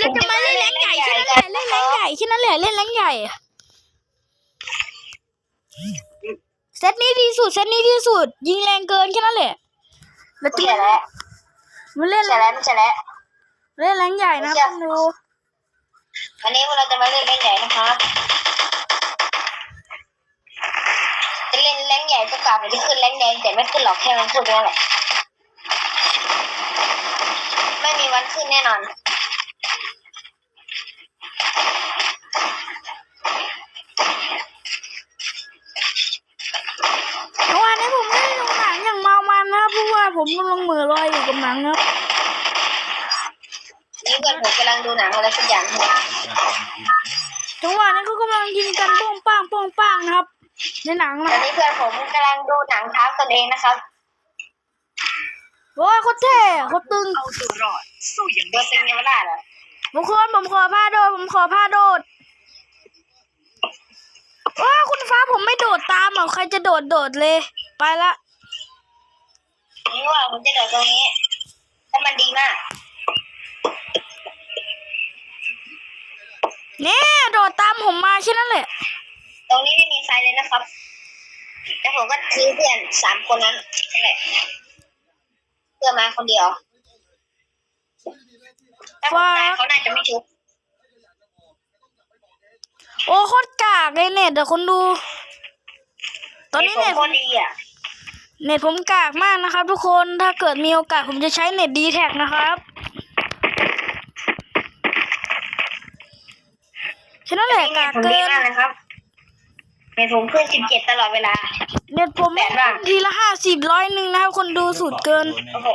ดี๋ยวเราจะมาเล่นแรงใหญ่แค่นั้นแหละเล่นแรงใหญ่แค่นั้นแหละเล่นแรงใหญ่เซตนี้ดีสุดเซตนี้ดีสุด ยิงแรงเกินแค่นั้นแหละแล้วไม่ตีแล้วมาเล่นแล้วม่ใช่แล้วเล่นแรงใหญ่นะคุณดูวันนี้พวกเราจะมาเล่นเล่นใหญ่นะครับจะเล่นเล่นใหญ่ก็กลับไปที่ขึ้นเล่นแดงแต่ไม่ขึ้นหรอกแค่มันพูดแค่นั้นแหละไม่มีวันขึ้นแน่นอน เมื่อวานนี้ผมไม่ได้ดูหนังอย่างเมามันนะครับเพราะว่าผมกำลังเหม่อลอยอยู่กับหนั งนะครับนี่เพื่อนผมกำลังดูหนังอะไรสักอย่างอยู่จังหวะนี้เขากำลังยิงกันโป้งป้างโป้งป้างนะครับ ในหนังตอนะนนี้เพื่อนผมกำลังดูหนังท้าตนเองนะครับว้าโคตรเท่โคตรตึงเอาตัวรอด สู้อย่างตัวมีจริงยังไม่ได้เหรอบางคนผมขอผ้าโดด ผมขอผ้าโดดว้าคุณฟ้าผมไม่โดดตามหรอกใครจะโดดโดดเลย ไปละ นี่ว่าผมจะโดดตรงนี้ถ้า มันดีมากเนี่ยโดดตามผมมาแค่นั้นแหละ ตรงนี้ไม่มีใครเลยนะครับ แล้วผมก็ทิ้งเพื่อนสามคนนั้นนั่นแหละเพื่อนมาคนเดียวถ้าผมตายเขาน่าจะไม่ชุบโอ้โคตรกากเลยเน็ตเดี๋ยวคนดู ตอนนี้ผมเน็ตโคตรดีอะ เน็ตผมกากมากนะครับ ทุกคนถ้าเกิดมีโอกาสผมจะใช้เน็ตดีแท็กนะครับแค่นั้นแหละนี่กากผมเกิดีนมากเลยครับเน็ตผมขึ้นสิบเจ็ดตลอดเวลา เน็ตผมแปดบ้างทีละห้าสิบร้อยหนึ่งนะครับ คนดูสุดเกินโอ้โห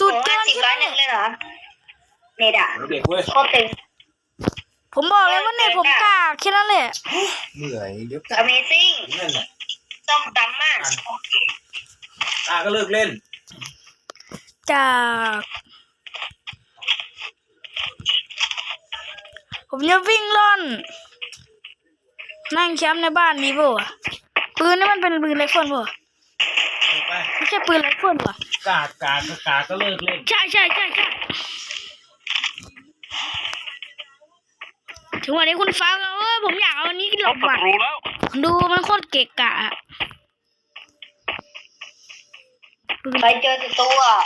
สุดผมเกิว่านสิบแค่ร้อยนั้นหแหนึ่งละเลยเหรอเน็ตอะเด็กเว้ยโคตรตึงผมบอกเลยว่าเน็ตผมกากแค่นั้นแหละเหนื่อยเดี๋ยวกลับ Amazing นั่นแหละต้องตำมาก ตาก็เลิกเล่น จาก ผมจะวิ่งล่อน นั่งแคมป์ในบ้านนี้ป่ะวะปืนนี่มันเป็นปืนไรเฟิลป่ะวะไปไม่ใช่ปืนไรเฟิลป่ะกาดกาดกาดก็เลิกเล่น ใช่ใช่ใช่ใช่ถึงวันนี้คุณฟ้าก็เออผมอยากเอาอันนี้หลบว่ะรู้แล้ว ดูมันโคตรเกะกะอะ ปืนไปเจอศัตรูอะ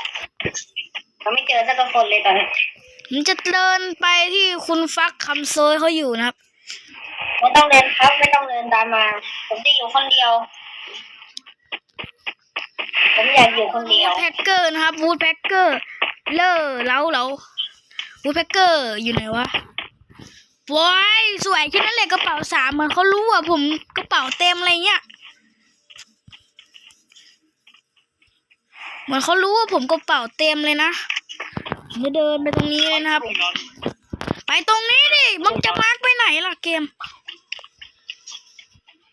เราไม่เจอสักคนเลยตอนนี้ผมจะเดินไปที่คุณฟักคำโซยเขาอยู่นะครับ ไม่ต้องเดินครับ ไม่ต้องเดินตามมา ผมจะอยู่คนเดียว ผมอยากอยู่คนเดียวแพ็กเกอร์นะครับวูดแพ็กเกอร์ เลอเล้าเล้าวูดแพ็กเกอร์อยู่ไหนวะว้ายสวยแค่นั้นเลยกระเป๋าสามเหมือนเขารู้ว่าผมกระเป๋าเต็มอะไรเงี้ย เหมือนเขารู้ว่าผมกระเป๋าเต็มเลยนะผมจะเดินไปตรงนี้เลยนะครับตรงนั้นไปตรงนี้ดิมึงจะมาร์กไปไหนล่ะเกม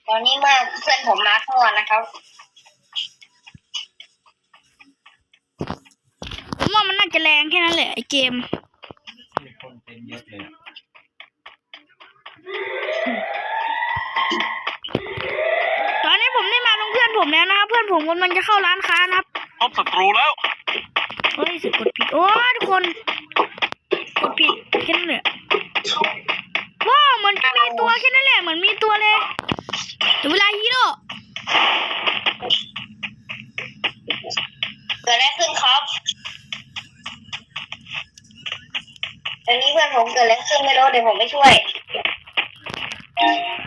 ตอนนี้เมื่อเพื่อนผมมาทั่วนะครับ ผมว่ามันน่าจะแรงแค่นั้นแหละไอเกมมีคนเป็นเยอะเลยอะตอนนี้ผมได้มาตรงเพื่อนผมแล้วนะครับ เพื่อนผมกำลังจะเข้าร้านค้านะครับ พบศัตรูแล้ว เฮ้ยสิกดผิด โอ้ยทุกคน กดผิดแค่นั้นแหละว้าวเหมือนจะมีตัวแค่นั้นแหละเหมือนมีตัวเลยถึงเวลาฮีโร่เกิดอะไรขึ้นครับตอนนี้เพื่อนผมเกิดอะไรขึ้นไม่รู้เดี๋ยวผมไปช่วย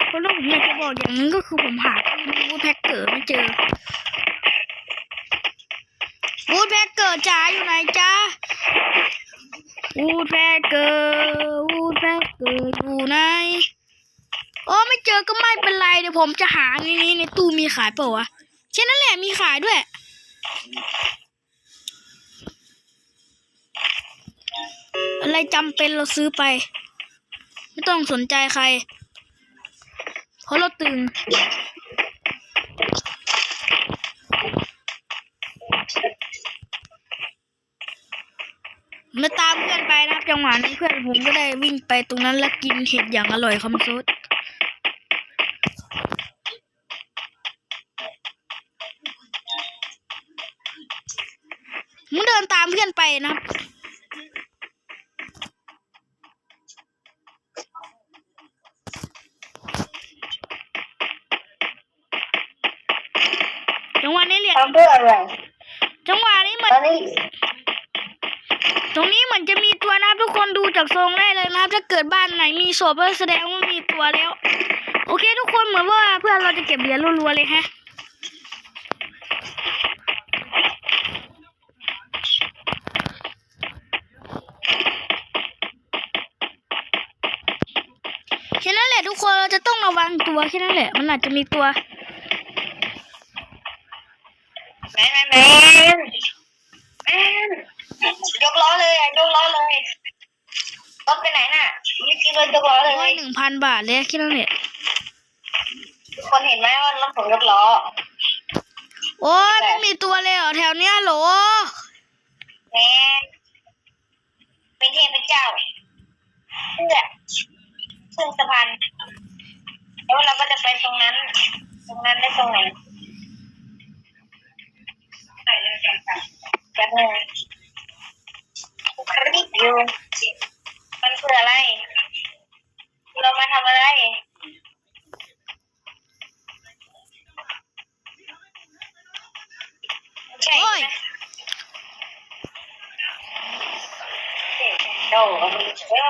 เพราะว่าผมอยากจะบอกอย่างหนึงก็คือผมหาที่วูดแพ็กเกอร์ไม่เจอวูดแพ็กเก อจ๋าอยู่ไหนจ๊ะวูดแพกเกอร์วูดแพกเกอร์อยู่ไหนโอ้ไม่เจอก็ไม่เป็นไรเดี๋ยวผมจะหาในนี้ในตู้มีขายเปล่าวะแค่นั้นแหละมีขายด้วย อะไรจำเป็นเราซื้อไป ไม่ต้องสนใจใคร เพราะเราตึง มาตามเพื่อนไปนะจังหวะนั้นเพื่อนผมก็ได้วิ่งไปตรงนั้นแล้วกินเห็ดอย่างอร่อยคำสุดมึงเดินตามเพื่อนไปนะจังหวะนี้เรียนทำเพื่ออะไรจังหวะนี้มัน ตรงนี้เหมือนจะมีตัวนะทุกคนดูจากทรงได้เลยนะครับ ถ้าเกิดบ้านไหนมีศพก็แสดงว่ามีตัวแล้ว โอเค ทุกคนเหมือนว่าเพื่อนเราจะเก็บเหรียญรัวๆเลยฮะแค่นั้นแหละทุกคนเราจะต้องระวังตัวแค่นั้นแหละ มันอาจจะมีตัวแมนแมนแมนแมนยกล้อเลยอะยกล้อเลยรถไปไหน น่ะนี่คือรถยกล้อเลโอ้ยยหนึ่งพันบาทเลยแค่นั้นแหละทุกคนเห็นไหมว่ารถผมยกล้อ โอ้ยไม่มีตัวเลยเหรอแถวเนี้ยโหลแม่เป็นเทพเจ้าเพื่อขึ้นสะพานแล้วเราก็จะไปตรงนั้น ตรงนั้นได้ตรงไหนแบบหนึงคลิปอยู่มันคืออะไร เรามาทำอะไร ใช่โอ้ยโดเชื่อ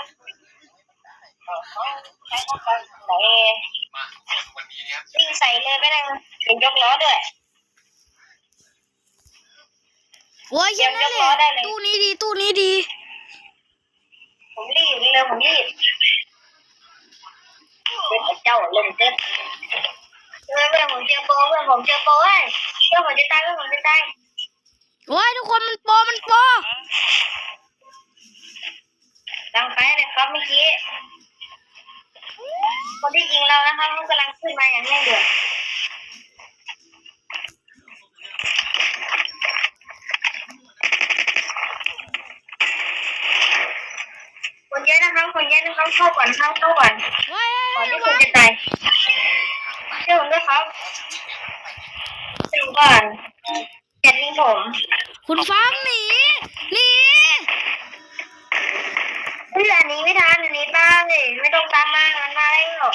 วิ่งใส่เลยไม่ได้เดี๋ยวยกล้อด้วยโอ้ยแค่นั้นแหเดี๋ยวยกล้อได้ละเลยตู้นี้ดี ตู้นี้ดี ผมรีบเลยผมรีบ เป็นเจ้าเล่นเต้นเพื่อนเพื่อนผมเจอโปรเพื่อนผมเจอโปรเว้ยเพื่อนผมจะตายเพื่อนผมจะตายโอ้ยทุกคนมันโปรมันโปรดังไปเลยครับเมื่อกี้คนที่ยิงเรานะครับเขากำลังขึ้นมาอย่างเร่งด่วน คนแย่นะครับคนเยอะนะครับเข้าก่อนเข้าเข้าก่อนโอ้ยก่อนที่คุณจะตายเชื่อผมด้วยครับดูก่อนอย่าทิ้งผมคุณฟังหนีหนีเฮ้ยอันนี้ไม่ทันอันนี้บ้าเลยไม่ต้องตามมามันมาแล้ว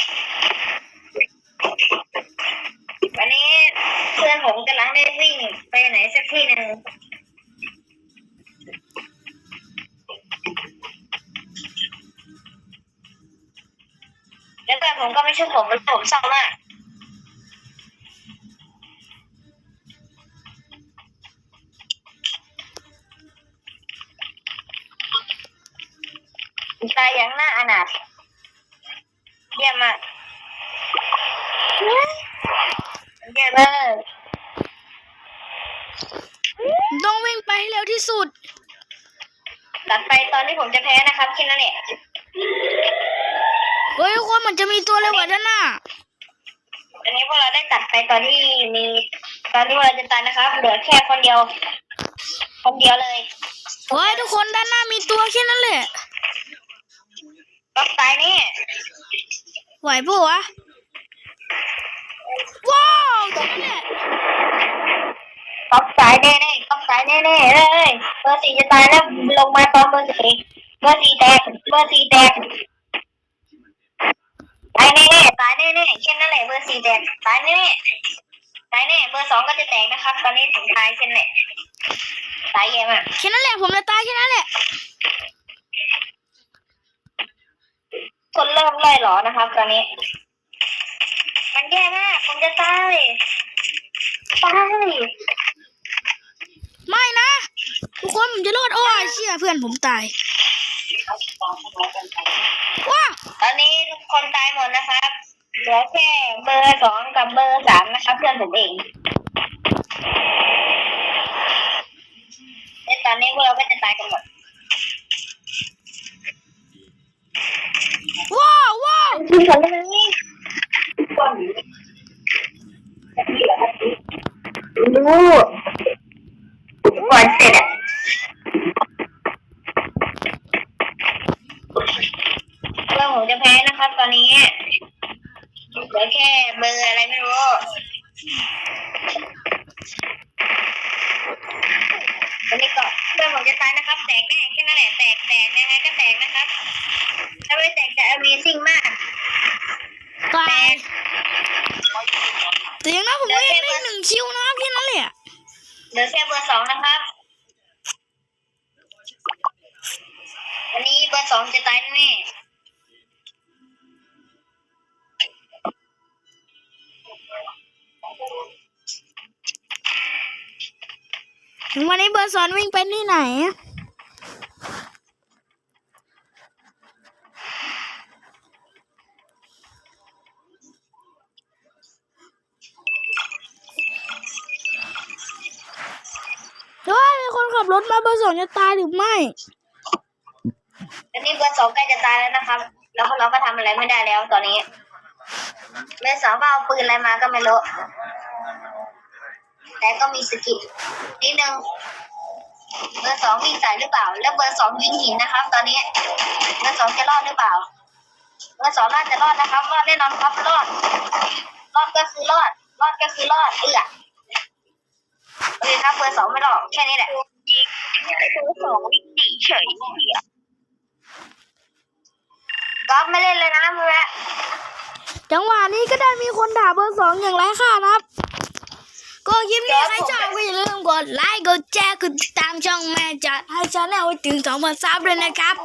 แล้วเพื่อนผมก็ไม่ช่วยผมแล้วผมเศร้ามากตายอย่างน่าอนาถเยี่ยมมากเยี่ยมมากต้องวิ่งไปให้เร็วที่สุด ตัดไปตอนที่ผมจะแพ้นะครับแค่นั้นแหละ เฮ้ยทุกคนมันจะมีตัวเร็วกว่าด้านหน้าอันนี้พวกเราได้ตัดไปตอนที่มีตอนที่พวกเราจะตายนะครับเหลือแค่คนเดียว คนเดียวเลยเฮ้ยทุกคนด้านหน้ามีตัวแค่นั้นแหละก็ตายนี่ไหวปะวะว้าวแค่นั้นแหละก๊อปตายแน่ๆก๊อปตายแน่ๆเลยเบอร์สี่จะตายแล้วลงมาตอนเบอร์สี่เบอร์สี่แตกเบอร์สี่แตก ตายแน่ๆตายแน่ๆแค่นั้นแหละเบอร์สี่แตกตายแน่ๆตายแน่เบอร์สองก็จะแตกนะครับ ตอนนี้ผมตายแค่นั้นแหละตายแย่มากแค่นั้นแหละผมจะตายแค่นั้นแหละคนเริ่มไล่หรอนะครับ ตอนนี้ มันแย่มากผมจะตายตายไม่นะทุกคนผมจะรอดโอ้ยเชี่ยเพื่อนผมตายว้า ตอนนี้ทุกคนตายหมดนะครับเหลือแค่เบอร์สองกับเบอร์สามนะครับเพื่อนผมเองและตอนนี้พวกเราก็จะตายกันหมดว้าวว้าวคุณคนนี้รู้ก่อนเสร็จอะเพื่อนผมจะแพ้นะ ครับตอนนี้เหลือแค่เบอร์อะไรไม่รู้ตอนนี้ก็เพื่อนผมจะตายนะครับ แตกแน่แค่นั้นแหละแตกแตกยังไงก็แตกนะครับ ถ้าไม่แตกจะ Amazing มาก ตาแตยกแต่อยังนั้นผมก็ยังได้หนึ่งคิวนะครับแค่นั้นแหละเหลือแค่เบอร์สองนะครับวันนี้เบอร์สองจะตายแน่ วันนี้เบอร์สอนวิ่งไปที่ไหนเฮ้ยมีคนขับรถมาเบอร์สองจะตายหรือไม่วันนี้เบอร์สองใกล้จะตายแล้วนะครับ แล้วเราก็ทำอะไรไม่ได้แล้วตอนนี้ เบอร์สองก็เอาปืนอะไรมาก็ไม่รู้ แต่ก็มีสกิลนิดนึง เบอร์สองวิ่งใส่หรือเปล่า แล้วเบอร์สองยิงหินนะครับ ตอนนี้ เบอร์สองจะรอดหรือเปล่า เบอร์สองน่าจะรอดนะครับ รอดแน่นอนครับรอด รอดก็คือรอด รอดก็คือรอดเอื้อโอเคครับ เบอร์สองไม่รอดแค่นี้แหละยิงเบอร์สองวิ่งหนีเฉยก๊อฟไม่เล่นเลยนะเพื่อน จังหวะนี้ก็ได้มีคนด่าเบอร์สองอย่างไรค่านะครับ ก็คลิปนี้ใครชอบก็อย่าลืมกดไลค์กดแชร์กดติดตามช่องแม่จัดให้ชาแนลไว้ถึงสองพันซับเลยนะครับ